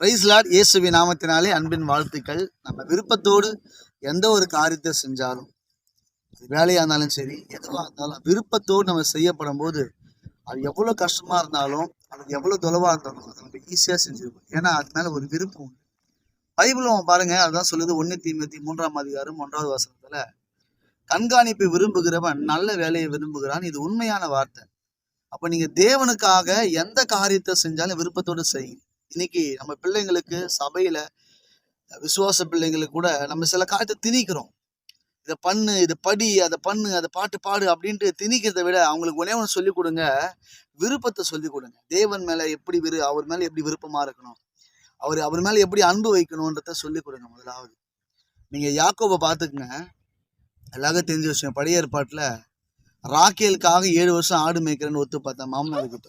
Price Lord இயேசுவி நாமத்தினாலே அன்பின் வாழ்த்துக்கள். நம்ம விருப்பத்தோடு எந்த ஒரு காரியத்தை செஞ்சாலும் அது வேலையாக இருந்தாலும் சரி எதுவாக இருந்தாலும் விருப்பத்தோடு நம்ம செய்யப்படும் போது அது எவ்வளோ கஷ்டமாக இருந்தாலும் அது எவ்வளோ தொலைவாக இருந்தாலும் அதை நம்ம ஈஸியாக செஞ்சுருப்போம் ஏன்னா அது மேலே ஒரு விருப்பம் உண்டு. பைபிளும் பாருங்க அதுதான் சொல்லுது ஒன்று தீமத்தி மூன்றாம் அதிகாரம் ஒன்றாவது வசனத்தில் கண்காணிப்பை விரும்புகிறவன் நல்ல வேலையை விரும்புகிறான். இது உண்மையான வார்த்தை. அப்போ நீங்கள் தேவனுக்காக எந்த காரியத்தை செஞ்சாலும் விருப்பத்தோடு செய்யுங்க. இன்னைக்கு நம்ம பிள்ளைங்களுக்கு சபையில விசுவாச பிள்ளைங்களுக்கு கூட நம்ம சில காரியத்தை திணிக்கிறோம். இதை பண்ணு இதை படி அதை பண்ணு அதை பாட்டு பாடு அப்படின்ட்டு திணிக்கிறதை விட அவங்களுக்கு ஒன்னே ஒன்று சொல்லிக் கொடுங்க. விருப்பத்தை சொல்லிக் கொடுங்க. தேவன் மேல எப்படி விரு அவர் மேல எப்படி விருப்பமா இருக்கணும்? அவர் அவர் மேல எப்படி அன்பு வைக்கணுன்றத சொல்லிக் கொடுங்க முதலாவது. நீங்க யாக்கோவை பார்த்துக்குங்க. எல்லாருக்கும் தெரிஞ்ச விஷயம் பழைய ஏற்பாட்டுல ராக்கேலுக்காக ஏழு வருஷம் ஆடு மேய்க்கிறேன்னு ஒத்து பார்த்தேன் மாமனார் கிட்ட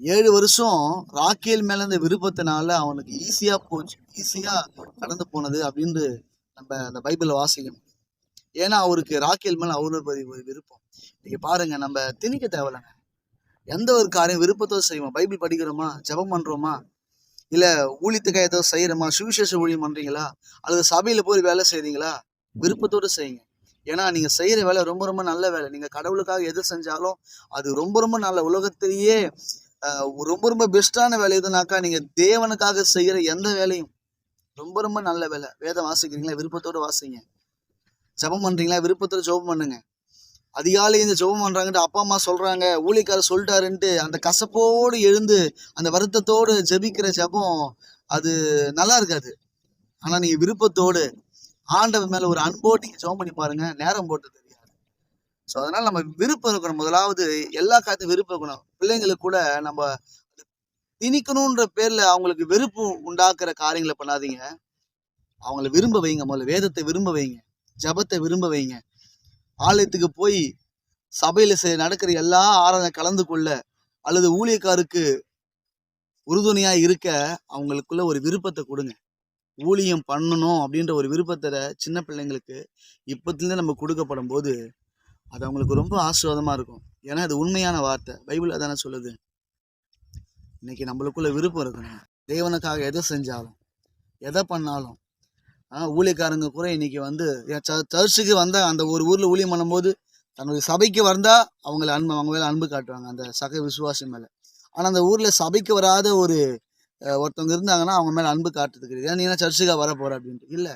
ஏழு வருஷம் ராக்கேல் மேல இந்த விருப்பத்தினால அவனுக்கு ஈஸியா போச்சு. ஈஸியா கடந்து போனது அப்படின்னு நம்ம அந்த பைபிள வாசிக்கணும். ஏன்னா அவருக்கு ராக்கேல் மேல அவ்வளோ ஒரு விருப்பம். நீங்க பாருங்க நம்ம திணிக்க தேவையில்லைங்க எந்த ஒரு காரியம் விருப்பத்தோடு செய்வோம்? பைபிள் படிக்கிறோமா? ஜெபம் பண்றோமா? இல்ல ஊழியத்துக்காக ஏதோ செய்யறோமா? சுவிசேஷ ஊழியம் பண்றீங்களா? அல்லது சபையில போய் வேலை செய்றீங்களா? விருப்பத்தோடு செய்யுங்க. ஏன்னா நீங்க செய்யற வேலை ரொம்ப ரொம்ப நல்ல வேலை. நீங்க கடவுளுக்காக எது செஞ்சாலும் அது ரொம்ப ரொம்ப நல்ல. உலகத்திலேயே ரொம்ப ரொம்ப பெஸ்டான வேலை எதுனாக்கா நீங்க தேவனுக்காக செய்யற எந்த வேலையும். ரொம்ப ரொம்ப நல்ல வேலை. வேதம் வாசிக்கிறீங்களா? விருப்பத்தோட வாசிங்க. ஜெபம் பண்றீங்களா? விருப்பத்தோட ஜெபம் பண்ணுங்க. அதிகாலை இந்த ஜெபம் பண்றாங்கன்ட்டு அப்பா அம்மா சொல்றாங்க. ஊழிக்காரர் சொல்லிட்டாருன்ட்டு அந்த கசப்போடு எழுந்து அந்த வருத்தத்தோடு ஜெபிக்கிற ஜெபம் அது நல்லா இருக்காது. ஆனா நீங்க விருப்பத்தோடு ஆண்டவர் மேல ஒரு அன்போடு நீங்க ஜெபம் பண்ணி பாருங்க. நேரம் போட்டு தெரியாது. ஸோ அதனால் நம்ம விருப்பம் இருக்கணும். முதலாவது எல்லா காலத்தையும் விருப்பம் இருக்கணும். பிள்ளைங்களுக்கு கூட நம்ம திணிக்கணுன்ற பேர்ல அவங்களுக்கு வெறுப்பு உண்டாக்குற காரியங்களை பண்ணாதீங்க. அவங்கள விரும்ப வைங்க முதல்ல வேதத்தை விரும்ப வைங்க ஜெபத்தை விரும்ப வைங்க. ஆலயத்துக்கு போய் சபையில நடக்கிற எல்லா ஆராதனை கலந்து கொள்ள அல்லது ஊழியக்காருக்கு உறுதுணையா இருக்க அவங்களுக்குள்ள ஒரு விருப்பத்தை கொடுங்க. ஊழியம் பண்ணணும் அப்படின்ற ஒரு விருப்பத்தை சின்ன பிள்ளைங்களுக்கு இப்பத்துலேருந்து நம்ம கொடுக்கப்படும் போது அது அவங்களுக்கு ரொம்ப ஆசீர்வாதமாக இருக்கும். ஏன்னா அது உண்மையான வார்த்தை. பைபிள் தானே சொல்லுது. இன்னைக்கு நம்மளுக்குள்ள விருப்பம் இருக்கணும் தேவனுக்காக எதை செஞ்சாலும் எதை பண்ணாலும் ஆனால் ஊழியக்காரங்க கூட இன்னைக்கு வந்து ஏன் சர்ச்சுக்கு வந்தால் அந்த ஒரு ஊரில் ஊழியம் பண்ணும்போது தன்னுடைய சபைக்கு வந்தால் அவங்கள அன்பு அவங்க மேலே அன்பு காட்டுவாங்க அந்த சக விசுவாசி மேலே. ஆனால் அந்த ஊரில் சபைக்கு வராத ஒரு ஒருத்தவங்க இருந்தாங்கன்னா அவங்க மேலே அன்பு காட்டுறது கிடையாது. ஏன் நீ என்ன சர்ச்சுக்காக வர போகிற அப்படின்ட்டு. இல்லை.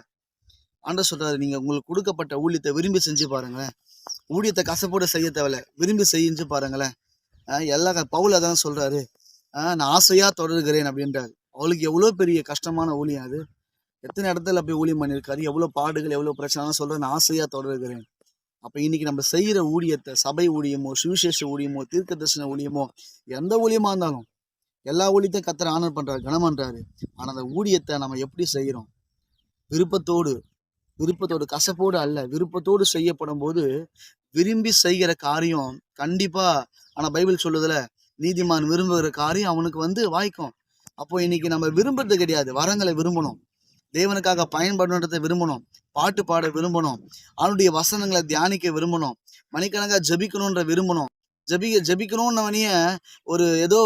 ஆண்டவர் சொல்கிறாரு நீங்கள் உங்களுக்கு கொடுக்கப்பட்ட ஊழியத்தை விரும்பி செஞ்சு பாருங்களேன். ஊழியத்தை கசப்போட செய்ய தேவையில்ல. விரும்பி செஞ்சு பாருங்களேன். எல்லா பவுல தான் சொல்கிறாரு சொல்றாரு நான் ஆசையா தொடர்கிறேன் அப்படின்றாரு. அவளுக்கு எவ்வளோ பெரிய கஷ்டமான ஊழியம் அது. எத்தனை இடத்துல போய் ஊழியம் பண்ணியிருக்காரு? எவ்வளோ பாடுகள் எவ்வளோ பிரச்சனை சொல்றேன் நான் ஆசையாக தொடர்கிறேன். அப்போ இன்னைக்கு நம்ம செய்கிற ஊழியத்தை சபை ஊழியமோ சுவிசேஷ ஊழியமோ தீர்க்க தரிசன ஊழியமோ எந்த ஊழியமாக இருந்தாலும் எல்லா ஊழியத்தையும் கத்தரை ஆனர் பண்ணுறாரு கனம் ஆனால் அந்த ஊழியத்தை நம்ம எப்படி செய்கிறோம்? விருப்பத்தோடு விருப்பத்தோடு கசப்போடு அல்ல விருப்பத்தோடு செய்யப்படும் போது விரும்பி செய்கிற காரியம் கண்டிப்பா ஆனா பைபிள் சொல்லுதுல நீதிமான் விரும்புகிற காரியம் அவனுக்கு வந்து வாய்க்கும். அப்போ இன்னைக்கு நம்ம விரும்புறது கிடையாது. வரங்களை விரும்பணும். தேவனுக்காக பயன்படணுன்றதை விரும்பணும். பாட்டு பாட விரும்பணும். அவனுடைய வசனங்களை தியானிக்க விரும்பணும். மணிக்கணக்காக ஜெபிக்கணுன்ற விரும்பணும். ஜெபிக்க ஜெபிக்கணும்னவனைய ஒரு ஏதோ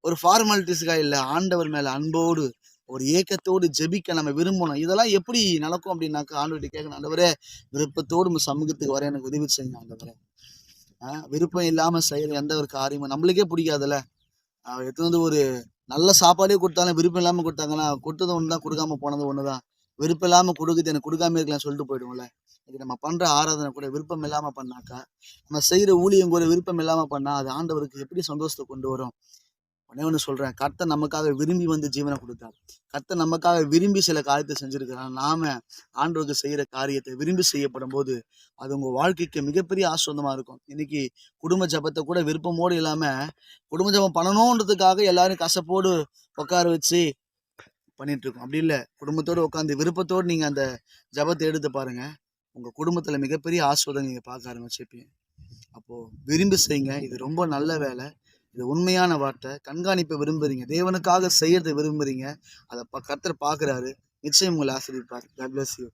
ஒரு ஃபார்மாலிட்டிஸ்க்காக இல்லை ஆண்டவர் மேல அன்போடு ஒரு ஏக்கத்தோடு ஜெபிக்க நம்ம விரும்பணும். இதெல்லாம் எப்படி நடக்கும் அப்படின்னாக்கா ஆண்டவர்கிட்ட கேட்கணும். ஆண்டவரே விருப்பத்தோடு நம்ம சமூகத்துக்கு வர எனக்கு உதவி செய்யுங்க ஆண்டவரே. விருப்பம் இல்லாமல் செய்கிற எந்த ஒரு காரியமும் நம்மளுக்கே பிடிக்காதுல்ல. ஆஹ் எத்தனை வந்து ஒரு நல்ல சாப்பாடே கொடுத்தாலும் விருப்பம் இல்லாமல் கொடுத்தாங்கன்னா கொடுத்தது ஒன்று தான் கொடுக்காம போனது ஒன்று தான் விருப்பம் இல்லாமல் கொடுக்குது எனக்கு கொடுக்காம இருக்கலாம் சொல்லிட்டு போயிடுவோம்ல. இது நம்ம பண்ணுற ஆராதனை கூட விருப்பம் இல்லாமல் பண்ணாக்கா நம்ம செய்கிற ஊழியம் கூட விருப்பம் இல்லாமல் பண்ணால் அது ஆண்டவருக்கு எப்படி சந்தோஷத்தை கொண்டு வரும்? உடனே ஒன்று சொல்கிறேன் கர்த்தர் நமக்காக விரும்பி வந்து ஜீவனை கொடுத்தார். கர்த்தர் நமக்காக விரும்பி சில காரியத்தை செஞ்சுருக்கிறான் நாம ஆண்டவருக்கு செய்கிற காரியத்தை விரும்பி செய்யப்படும் போது அது உங்கள் வாழ்க்கைக்கு மிகப்பெரிய ஆஸ்வந்தமாக இருக்கும். இன்னைக்கு குடும்ப ஜபத்தை கூட விருப்பமோடு இல்லாமல் குடும்ப ஜபம் பண்ணணுன்றதுக்காக எல்லாரும் கசப்போடு உட்கார வச்சு பண்ணிட்டு இருக்கோம். அப்படி இல்லை குடும்பத்தோடு உட்காந்து விருப்பத்தோடு நீங்கள் அந்த ஜபத்தை எடுத்து பாருங்க. உங்கள் குடும்பத்தில் மிகப்பெரிய ஆஸ்வாதம் நீங்கள் பார்க்க ஆரம்பிச்சிருப்பீங்க. அப்போது விரும்பி செய்யுங்க. இது ரொம்ப நல்ல வேலை. இது உண்மையான வார்த்தை. கண்காணிப்பை விரும்புறீங்க. தேவனுக்காக செய்யறதை விரும்புறீங்க. அதை ப- கர்த்தர் பார்க்குறாரு. நிச்சயம் உங்களை ஆசிரியப்பார் God